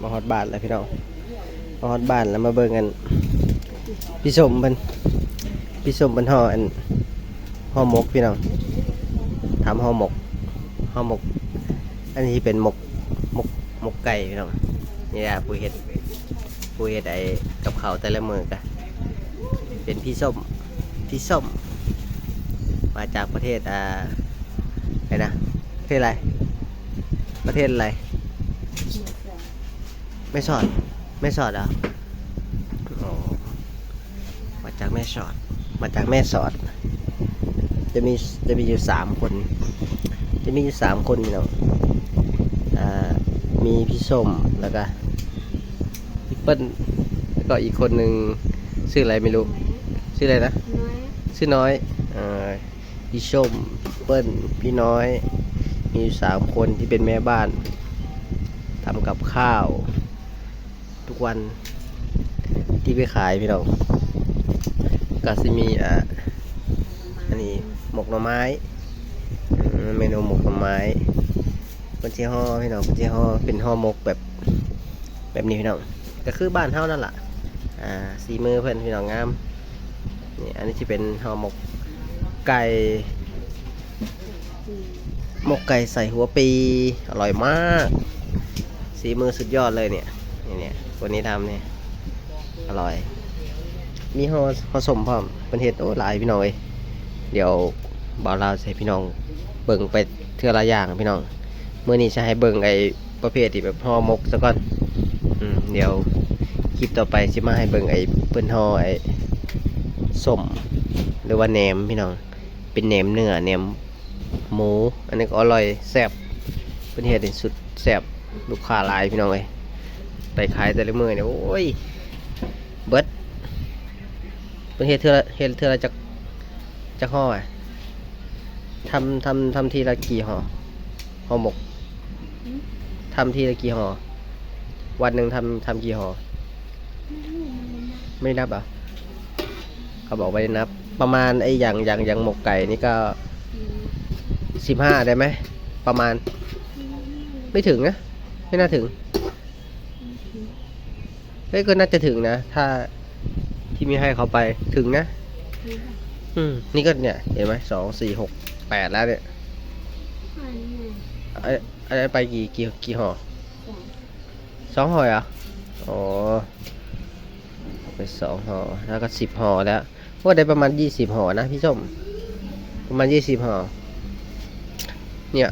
มาฮอดบ้านแล้วพี่น้องมาฮอดบ้านแล้วมาเบิ่งกันพี่สมเพิ่นพี่สมเพิ่นห่ออันห่อหมกพี่น้องทำห่อหมกห่อหมก อันนี้เป็นหมกหมกหมกไก่พี่น้องนี่แหละผู้เฮ็ดผู้เฮ็ดไอ้กับเขาแต่ละมือกะเป็นพี่ส้มพี่ส้ม มาจากประเทศอ่าไหนนะประเทศอะไรประเทศอะไร ไม่สอด ไม่สอดเหรอะอ๋อมาจากแม่สอด มาจากแม่สอด จะมีจะมีอยู่สามคน จะมีอยู่สามคนพี่น้องอ่ามีพี่ส้มแล้วก็พี่เปิ้ลแล้วก็อีกคนหนึ่งชื่ออะไรไม่รู้ ชื่ออะไรนะน้อยชื่อน้อยเอ่อพี่ชมเปิ้ลพี่น้อย มีอยู่สามคนที่เป็นแม่บ้านทำกับข้าว ทุกวันที่ไปขายพี่น้องก็จะมีอ่าอันนี้หมกหน่อไม้เมนูหมกหน่อไม้เป็นเจ้ห่อพี่น้องเป็นเจ้ห่อเป็นห่อหมกแบบแบบนี้พี่น้องก็คือบ้านเฮานั่นแหละอ่าสีมือเพื่อนพี่น้องงามนี่อันนี้จะเป็นห่อหมกไก่หมกไก่ใส่หัวปีอร่อยมาก สีมือสุดยอดเลยเนี่ยนี่เนี่ย คนนี้ทำเนี่ยอร่อย มีห่อห่อสมพร้อมเป็นเห็ดโอ้หลายพี่น้องเอ้ยเดี๋ยวบ่าวลาวจะใส่พี่น้องเบิ่งไปเทื่อละอย่างพี่น้องเมื่อนี้จะให้เบิ่งไอ้ประเภทที่แบบห่อมกซะก่อนอืมเดี๋ยวคลิปต่อไปจะมาให้เบิ่งไอ้เปิ้นห่อไอ้สมหรือว่าแหนมพี่น้องเป็นแหนมเนื้อแหนมหมู อันนี้ก็อร่อยแซ่บเป็นเห็ดสุดแซ่บลูกค้าหลายพี่น้องเลย ไปขายแต่ละมือเนี่ยโอ้ยเบิดเป็นเห็ดเทือเห็ดเทือละจากจากห่ออะทำทำทำทีละกี่ห่อห่อหมกทำทีละกี่ห่อวันหนึ่งทำทำกี่ห่อไม่นับหรอะเขาบอกไว้นับ ประมาณไอ้อย่างอย่างอย่างหมกไก่นี่ก็สิบห้าได้ไหมประมาณ ไม่ถึงนะไม่น่าถึง ฮ้ยก็น่าจะถึงนะ ถ้าที่มีให้เขาไปถึงนะ อืม นี่ก็เนี่ย เห็นไหมสองสี่หกแปดแล้วเนี่ยอันนี้ไอ้ไอ้ไปกี่กี่กี่ห่อสองสองห่อเหรอะอ๋อไปสองห่อแล้วก็สิบห่อแล้วว่าได้ประมาณยี่สิบห่อนะพี่ส้มประมาณยี่สิบห่อเนี่ย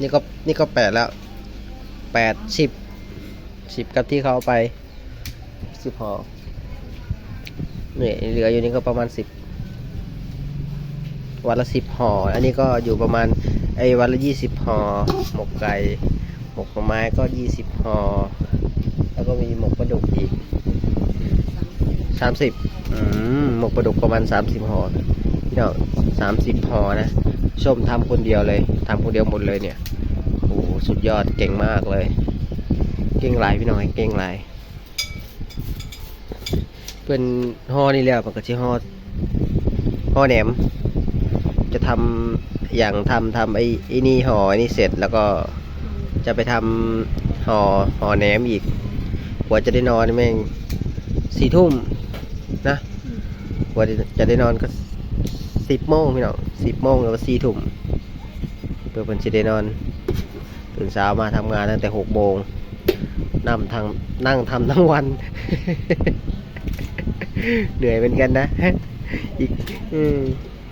นี่ก็นี่ก็แปดแล้วแปดสิบสิบกับที่เขาเอาไป สิบห่อเนี่ยเหลืออยู่นี่ก็ประมาณสิบวันละสิบห่อ อันนี้ก็อยู่ประมาณไอ้วันละยี่สิบห่อ หมกไก่ หมกหน่อไม้ก็ยี่สิบห่อ แล้วก็มีหมกปลาดุกอีกสามสิบหมกปลาดุกประมาณสามสิบห่อพี่น้องสามสิบห่อนะชมทำคนเดียวเลยทำคนเดียวหมดเลยเนี่ย โอ้โหสุดยอด เก่งมากเลย เก่งหลายพี่น้องเก่งหลาย เป็นห่อนี่แล้วมันก็ชื่อห่อห่อแหนม จะทำอย่างทำทำไอ้ไอ้นี่ห่อไอ้นี่เสร็จแล้วก็จะไปทำห่อห่อแหนมอีกกว่าจะได้นอนแม่งสี่ทุ่มนะกว่าจะได้นอนก็สิบโมงพี่น้องสิบโมงหรือว่าสี่ทุ่มเพื่อเพิ่นจะได้นอนตื่นเช้ามาทำงานตั้งแต่หกโมงนั่งทางนั่งทำทั้งวัน เหนื่อยเหมือนกันนะ อีก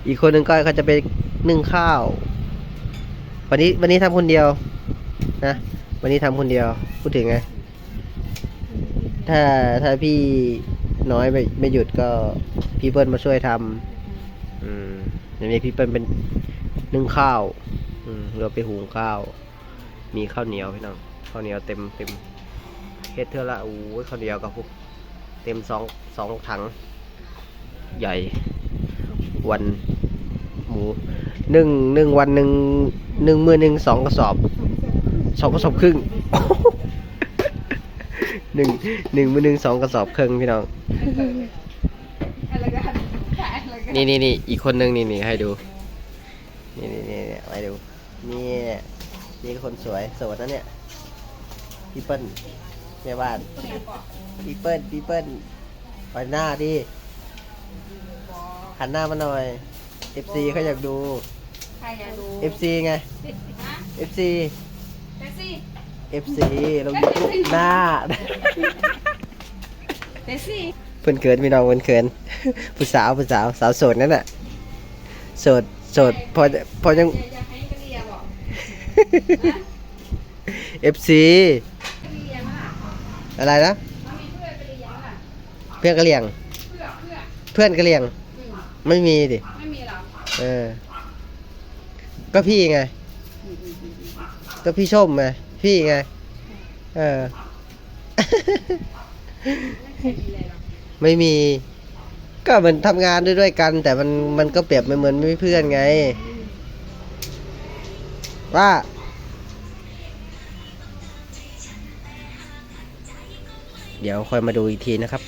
อีกคนหนึ่งก็เขาจะไปนึ่งข้าว วันนี้วันนี้ทำคนเดียว นะวันนี้ทำคนเดียว พูดถึงไง ถ้าถ้าพี่น้อยไม่ไม่หยุดก็พี่เปิ้ลมาช่วยทำอืมอย่างนี้พี่เปิ้ลเป็นนึ่งข้าว อืมเราไปหุงข้าว มีข้าวเหนียวพี่น้องข้าวเหนียวเต็มเต็มเฮ็ดเท่าละโอ้ยข้าวเหนียวกับพวก ต็มสองสองถัง ใหญ่ วันหมูหนึ่งหนึ่งวันหนึ่งหนึ่งมือหนึ่งสองกระสอบสองกระสอบครึ่งหนึ่งหนึ่งมือหนึ่งสองกระสอบครึ่งพี่น้องอะไรกันอะไรกันนี่นี่นี่อีกคนนึงนี่นี่ให้ดู นี่นี่นี่นี่ให้ดูนี่นี่คนสวยโสดนะเนี่ยพี่เปิ้ล แม่บ้านปีเปิ้ลปีเปิ้ลไปหน้าดิหันหน้ามาหน่อย FC เขาอยากดู ใครอยากดู FC ไง ฮะ FC แท็กซี่ FC ลงยูทูบหน้า แท็กซี่ เพื่อนเขินพี่น้องเพื่อนเขินผู้สาวผู้สาวสาวโสดนั่นน่ะโสดโสดพอพอยัง อยากให้กะเลียบอก FC กะเลียมาก อะไรนะเขามีเพื่อนกะเลียมากเพื่อนกะเหลี่ยง เพื่อเพื่อเพื่อนกะเหลี่ยงอืมไม่มีดิ ไม่มีหรอเออ ก็พี่ไงอืมอืมอืมอืมก็พี่ชมไง พี่ไง เออ ไม่เคยมีเลยหรอกไม่มี ก็มันทำงานด้วยด้วยกัน แต่มันมันก็เปรียบเหมือนไม่เพื่อนไง ว่า เดี๋ยวค่อยมาดูอีกทีนะครับ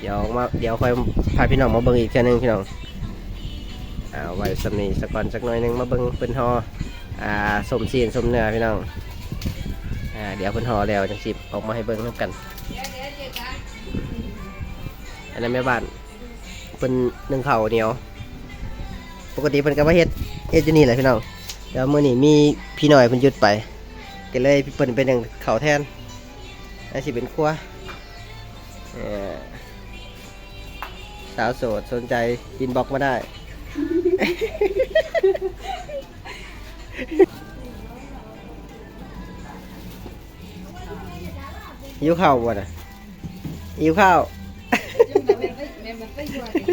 เดี๋ยวมาเดี๋ยวค่อยพาพี่น้องมาเบิ่งอีกเทีนึงพี่น้องอ่าไว้สำนีสักก่อนสักหน่อยนึงมาเบิ่งเป็นฮออ่าสมซีนสมเนื้อพี่น้องอ่าเดี๋ยวเป็นฮอแล้วจังสิออกมาให้เบิ่งร่วมกัน อันนั้นแม่บ้านเป็นหนึ่งเข่าเหนียว ปกติเพิ่นก็มาเฮ็ดเฮ็ดอยู่นี่แหละพี่น้องแล้วมื้อนี้มีพี่หน่อยเพิ่นหยุดไปก็เลยเพิ่นเป็นหนึ่งเข่าแทน แล้วสิเป็นครัวเอ่อสาวโสดสนใจอินบ็อกมาได้หิวข้าวบ่น่ะหิวข้าวจุ่มแบบไม่ไม่ไม่ไม่ยั่วเลย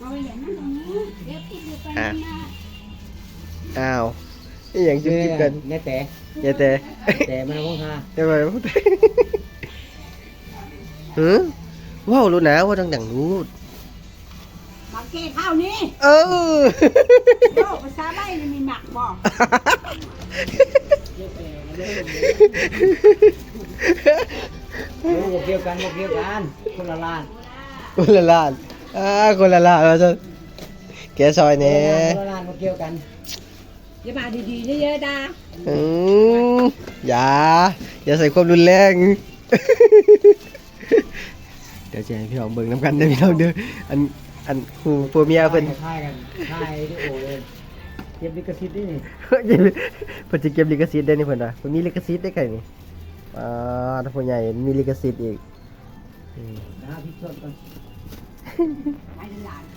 เอาอ้าว อะนะอ้าวนี่อย่างจุ๊บจิ๊บกันแน่แต่อย่าแต่แต่มันคงหาอย่าไปพูดหือว้าวรู้นะว่าดังๆรู้มาเกตเท่านี้เออโลกภาษาใบนี่มีหมักบอกโอ้บเกี่ยวกันบเกี่ยวกันคนละล้านคนละล้านอ่าคนละล้านมาซะแกซอยเนี่คนละล้านบเกี่ยวกัน อย่ามาดีๆเยอะๆดาอืมอย่า อย่าใส่ความรุนแรง เดี๋ยวจะให้พี่น้องเบิ่งน้ำกันเด้อพี่น้องเด้ออันอันครูผัวเมียเพิ่น ถ่ายกันถ่ายวิดีโอเลยเก็บลิขสิทธิ์นี่นี่เพิ่นจะเก็บลิขสิทธิ์ได้นี่เพิ่นว่าเพิ่นมีลิขสิทธิ์ได้ไงนี่อ่าถ้าผู้ใหญ่มีลิขสิทธิ์อีกอืมนะพี่ชดก่อนไปหลาน